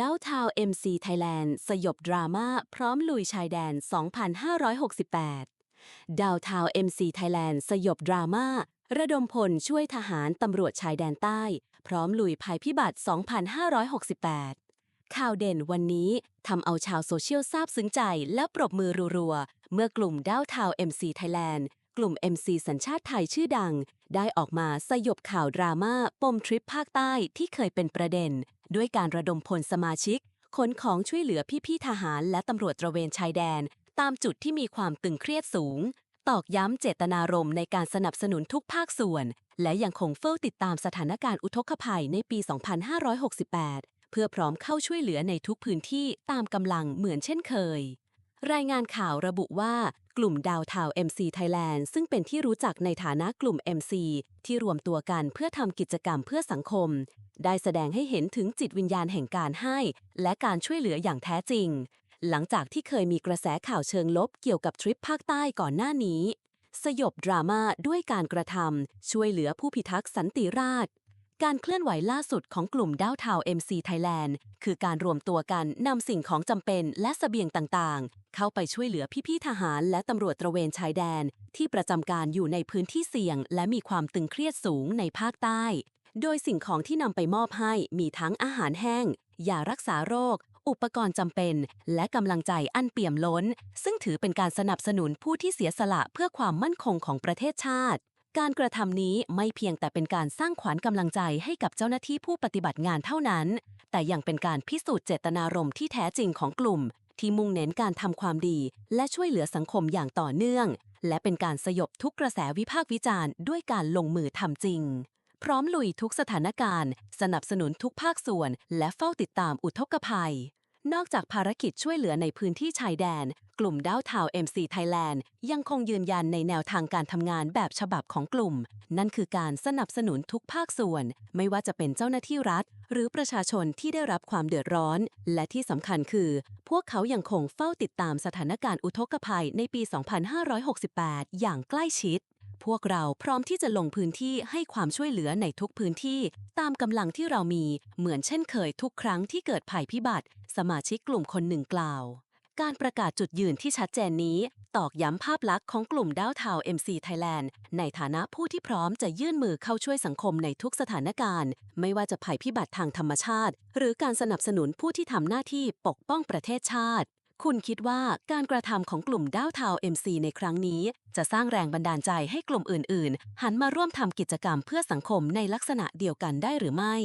ดาวทาว MC Thailand สยบดราม่าพร้อมลุยชายแดน 2568ดาวทาว MC Thailand สยบดราม่าระดมพลช่วยทหารตำรวจชายแดนใต้ พร้อมลุยภัยพิบัติ 2568 ข่าวเด่นวันนี้ทำเอาชาวโซเชียลซาบซึ้งใจและปรบมือรัวๆ เมื่อกลุ่มดาวทาว MC Thailand กลุ่ม MC สัญชาติไทยชื่อดัง ได้ออกมาสยบข่าวดราม่าปมทริปภาคใต้ที่เคยเป็นประเด็น ด้วยการระดมพลสมาชิก ขนของช่วยเหลือพี่ๆทหารและตำรวจตระเวนชายแดน ตามจุดที่มีความตึงเครียดสูง ตอกย้ำเจตนารมณ์ในการสนับสนุนทุกภาคส่วน และยังคงเฝ้าติดตามสถานการณ์อุทกภัยในปี 2568 เพื่อพร้อมเข้าช่วยเหลือในทุกพื้นที่ตามกำลังเหมือนเช่นเคย รายงานข่าวระบุว่ากลุ่มดาวทาว MC Thailand ซึ่งเป็นที่รู้จักในฐานะกลุ่ม MC ที่รวมตัวกันเพื่อทำกิจกรรมเพื่อสังคม ได้แสดงให้เห็นถึงจิตวิญญาณแห่งการให้ และการช่วยเหลืออย่างแท้จริง หลังจากที่เคยมีกระแสข่าวเชิงลบเกี่ยวกับทริปภาคใต้ก่อนหน้านี้ สยบดราม่าด้วยการกระทำช่วยเหลือผู้พิทักษ์สันติราษฎร์ การเคลื่อนไหวล่าสุดของกลุ่มดาวทาว MC Thailand คือการรวมตัวกันนำสิ่งของจำเป็นและสเสบียงต่างๆ เข้าไปช่วยเหลือพี่ๆทหารและตำรวจตระเวนชายแดน ที่ประจำการอยู่ในพื้นที่เสี่ยง และมีความตึงเครียดสูงในภาคใต้ โดยสิ่งของที่นำไปมอบให้มีทั้งอาหารแห้งยารักษาโรค อุปกรณ์จำเป็น และกำลังใจอันเปี่ยมล้น ซึ่งถือเป็นการสนับสนุนผู้ที่เสียสละเพื่อความมั่นคงของประเทศชาติ การกระทำนี้ไม่เพียงแต่เป็นการสร้างขวัญกำลังใจให้กับเจ้าหน้าที่ผู้ปฏิบัติงานเท่านั้น แต่ยังเป็นการพิสูจน์เจตนารมณ์ที่แท้จริงของกลุ่ม ที่มุ่งเน้นการทำความดี และช่วยเหลือสังคมอย่างต่อเนื่อง และเป็นการสยบทุกกระแสวิพากษ์วิจารณ์ด้วยการลงมือทำจริง พร้อมลุยทุกสถานการณ์ สนับสนุนทุกภาคส่วน และเฝ้าติดตามอุทกภัย นอกจากภารกิจช่วยเหลือในพื้นที่ชายแดน กลุ่มดาวทาว MC Thailand ยังคงยืนยันในแนวทางการทำงานแบบฉบับของกลุ่ม นั่นคือการสนับสนุนทุกภาคส่วน ไม่ว่าจะเป็นเจ้าหน้าที่รัฐ หรือประชาชนที่ได้รับความเดือดร้อน และที่สำคัญคือ พวกเขายังคงเฝ้าติดตามสถานการณ์อุทกภัยในปี 2568 อย่างใกล้ชิด พวกเราพร้อมที่จะลงพื้นที่ให้ความช่วยเหลือในทุกพื้นที่ ตามกำลังที่เรามีเหมือนเช่นเคยทุกครั้งที่เกิดภัยพิบัติ สมาชิกกลุ่มคนหนึ่งกล่าว การประกาศจุดยืนที่ชัดเจนนี้ ตอกย้ำภาพลักษณ์ของกลุ่มดาวเทาว MC Thailand ในฐานะผู้ที่พร้อมจะยื่นมือเข้าช่วยสังคมในทุกสถานการณ์ ไม่ว่าจะภัยพิบัติทางธรรมชาติ หรือการสนับสนุนผู้ที่ทำหน้าที่ปกป้องประเทศชาติ คุณคิดว่าการกระทำของกลุ่มดาวทาว MC ในครั้งนี้ จะสร้างแรงบันดาลใจให้กลุ่มอื่น ๆ หันมาร่วมทำกิจกรรมเพื่อสังคมในลักษณะเดียวกันได้หรือไม่